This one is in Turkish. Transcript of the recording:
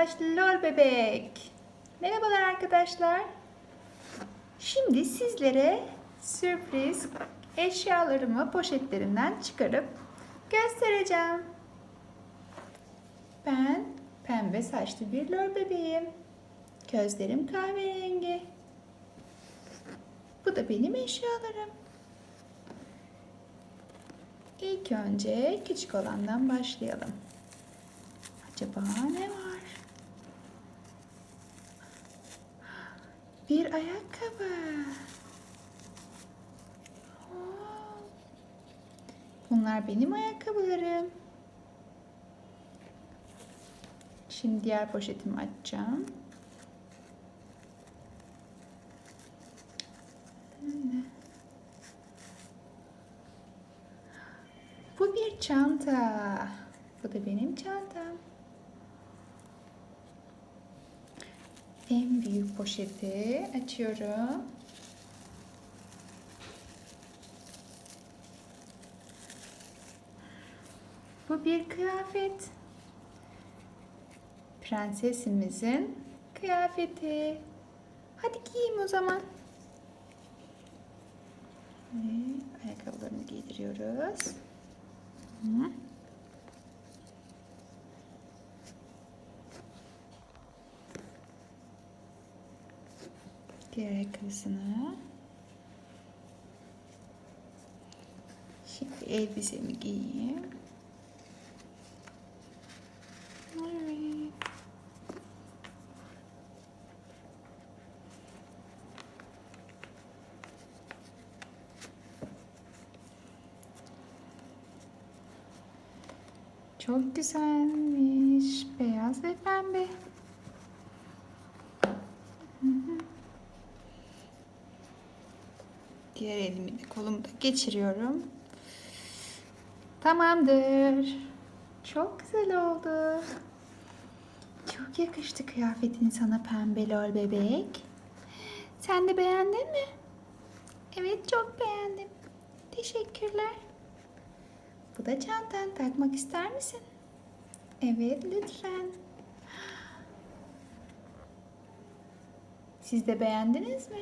saçlı lol bebek. Merhabalar arkadaşlar. Şimdi sizlere sürpriz eşyalarımı poşetlerimden çıkarıp göstereceğim. Ben pembe saçlı bir lol bebeğim. Gözlerim kahverengi. Bu da benim eşyalarım. İlk önce küçük olandan başlayalım. Acaba ne var? Bir ayakkabı. Bunlar benim ayakkabılarım. Şimdi diğer poşetimi açacağım. Bu bir çanta. Bu da benim çantam. En büyük poşeti açıyorum. Bu bir kıyafet. Prensesimizin kıyafeti. Hadi giyeyim o zaman. Ayakkabılarını giydiriyoruz. Hı. Diğer ayakkabısını. Şimdi elbisemi giyeyim. Çok güzelmiş. Beyaz ve pembe. Hı hı. Diğer elimi de kolumu da geçiriyorum. Tamamdır. Çok güzel oldu. Çok yakıştı kıyafetin sana pembe lol bebek. Sen de beğendin mi? Evet çok beğendim. Teşekkürler. Bu da çantan. Takmak ister misin? Evet lütfen. Siz de beğendiniz mi?